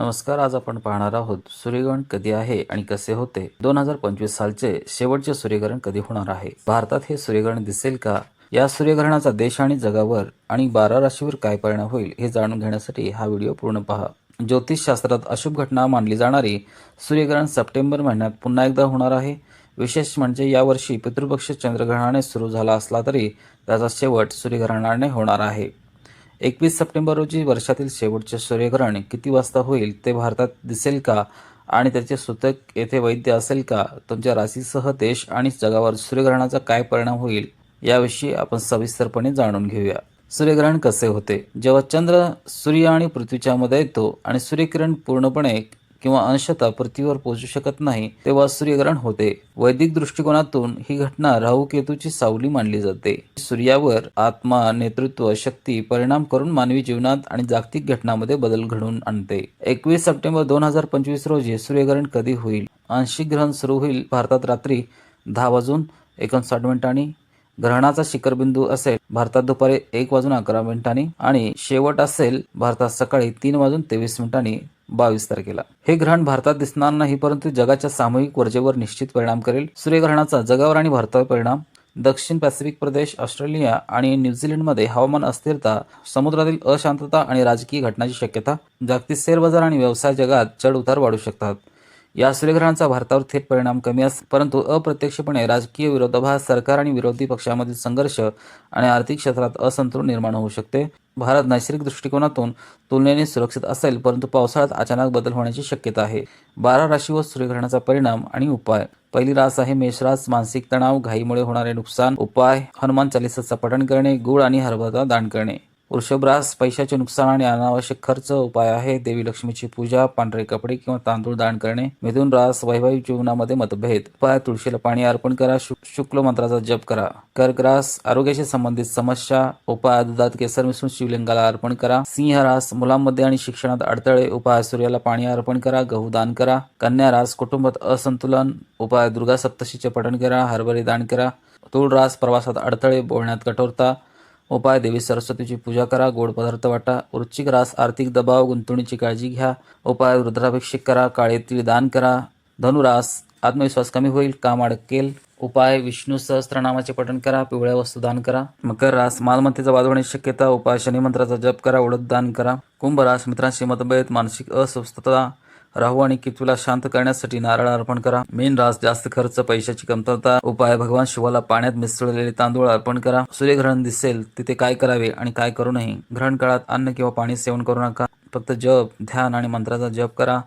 नमस्कार आज आपण पाहणार आहोत सूर्यग्रहण कधी आहे आणि कसे होते? दोन हजार पंचवीस सालचे शेवटचे सूर्यग्रहण कधी होणार आहे? भारतात हे सूर्यग्रहण दिसेल का? या सूर्यग्रहणाचा देश आणि जगावर आणि बारा राशीवर काय परिणाम होईल हे जाणून घेण्यासाठी हा व्हिडिओ पूर्ण पहा. ज्योतिषशास्त्रात अशुभ घटना मानली जाणारी सूर्यग्रहण सप्टेंबर महिन्यात पुन्हा एकदा होणार आहे. विशेष म्हणजे यावर्षी पितृपक्ष चंद्रग्रहणाने सुरू झाला असला तरी त्याचा शेवट सूर्यग्रहणाने होणार आहे. एकवीस सप्टेंबर रोजी वर्षातील शेवटचे सूर्यग्रहण किती वाजता होईल ते भारतात दिसेल का? आणि त्याचे सूतक येथे वैद्य असेल का? तुमच्या राशीसह देश आणि जगावर सूर्यग्रहणाचा काय परिणाम होईल याविषयी आपण सविस्तरपणे जाणून घेऊया. सूर्यग्रहण कसे होते? जेव्हा चंद्र सूर्य आणि पृथ्वीच्या मध्ये येतो आणि सूर्यकिरण पूर्णपणे किंवा अंशतः पृथ्वीवर पोहोचू शकत नाही तेव्हा सूर्यग्रहण होते. वैदिक दृष्टिकोनातून ही घटना राहू केतूची सावली मानली जाते. सूर्यावर आत्मा नेतृत्व शक्ती परिणाम करून मानवी जीवनात आणि जागतिक घटनामध्ये बदल घडवून आणते. एकवीस सप्टेंबर दोन हजार पंचवीस रोजी सूर्यग्रहण कधी होईल? आंशिक ग्रहण सुरू होईल भारतात रात्री दहा वाजून एकोणसाठ मिनिटांनी. ग्रहणाचा शिखरबिंदू असेल भारतात दुपारी एक वाजून अकरा मिनिटांनी आणि शेवट असेल भारतात सकाळी तीन वाजून तेवीस मिनिटांनी. बावीस तारखेला. हे ग्रहण भारतात दिसणार नाही परंतु जगाच्या सामूहिक ऊर्जेवर निश्चित परिणाम करेल. सूर्यग्रहणाचा जगावर आणि भारतावर परिणाम दक्षिण पॅसिफिक प्रदेश ऑस्ट्रेलिया आणि न्यूझीलंडमध्ये हवामान अस्थिरता समुद्रातील अशांतता आणि राजकीय घटनाची शक्यता जागतिक शेअर बाजार आणि व्यवसाय जगात चढ उतार वाढू शकतात. या सूर्यग्रहणाचा भारतावर थेट परिणाम कमी अस परंतु अप्रत्यक्षपणे राजकीय विरोधाभास सरकार आणि विरोधी पक्षामधील संघर्ष आणि आर्थिक क्षेत्रात असंतुलन निर्माण होऊ शकते. भारत नैसर्गिक दृष्टिकोनातून तुलनेने सुरक्षित असेल परंतु पावसाळ्यात अचानक बदल होण्याची शक्यता आहे. बारा राशीवर सूर्यग्रहणाचा परिणाम आणि उपाय. पहिली रास आहे मेषरास मानसिक तणाव घाईमुळे होणारे नुकसान उपाय हनुमान चालिसाचं पठण करणे गुळ आणि हरभरा दान करणे. वृषभरास पैशाचे नुकसान आणि अनावश्यक खर्च उपाय आहे. देवी लक्ष्मीची पूजा पांढरे कपडे किंवा तांदूळ दान करणे मिथुन रास वैवाहिक जीवनामध्ये मतभेद. उपाय तुळशीला पाणी अर्पण करा शु- शुक्ल मंत्राचा जप करा. कर्क रास आरोग्याशी संबंधित समस्या उपाय दुधात केसर मिसळून शिवलिंगाला अर्पण करा. सिंह रास मुलांमध्ये आणि शिक्षणात अडथळे उपाय सूर्याला पाणी अर्पण करा गहू दान करा. कन्या रास कुटुंबात असंतुलन उपाय दुर्गा सप्तशीचे पठण करा हरभरे दान करा. तूळ रास प्रवासात अडथळे बोलण्यात कठोरता. उपाय देवी सरस्वतीची पूजा करा गोड पदार्थ वाटा वृश्चिक रास आर्थिक दबाव गुंतवणुकीची काळजी घ्या. उपाय रुद्राभिषेक करा काळे तीळ दान करा. धनुरास आत्मविश्वास कमी होईल काम अडकेल. उपाय विष्णू सहस्त्रनामाचे पठण करा पिवळ्या वस्तू दान करा. मकर रास मालमत्तेचा वाद होण्याची शक्यता. उपाय शनिमंत्राचा जप करा उडत दान करा. कुंभ रास मित्रांशी मतभेद मानसिक अस्वस्थता. राहू आणि केतूला शांत करण्यासाठी नारळ अर्पण करा. मेन रास जास्त खर्च पैशाची कमतरता. उपाय भगवान शिवाला पाण्यात मिसळलेले तांदूळ अर्पण करा. सूर्यग्रहण दिसेल तिथे काय करावे आणि काय करू नये? ग्रहण काळात अन्न किंवा पाणी सेवन करू नका. फक्त जप ध्यान आणि मंत्राचा जप करा.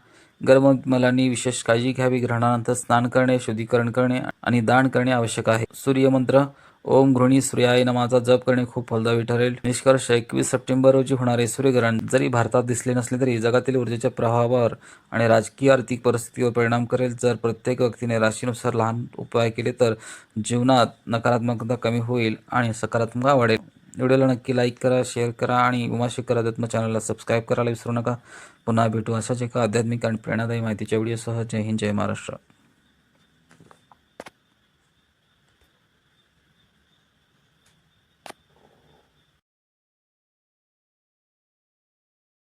गर्भमलांनी विशेष काळजी घ्यावी. ग्रहणानंतर स्नान करणे शुद्धीकरण करणे आणि दान करणे आवश्यक आहे. सूर्यमंत्र ओम घृणी सूर्याय नमाचा जप करणे खूप फलदायी ठरेल. निष्कर्ष एकवीस सप्टेंबर रोजी होणारे सूर्यग्रहण जरी भारतात दिसले नसले तरी जगातील ऊर्जेच्या प्रभावावर आणि राजकीय आर्थिक परिस्थितीवर परिणाम करेल. जर प्रत्येक व्यक्तीने राशीनुसार लहान उपाय केले तर जीवनात नकारात्मकता कमी होईल आणि सकारात्मकता वाढेल. व्हिडिओला नक्की लाईक करा शेअर करा आणि उमाशी करा दत्म चॅनलला सबस्क्राईब करायला विसरू नका. पुन्हा भेटू. अशाच एका आध्यात्मिक आणि प्रेरणादायी माहितीच्या व्हिडिओसह. जय हिंद जय महाराष्ट्र.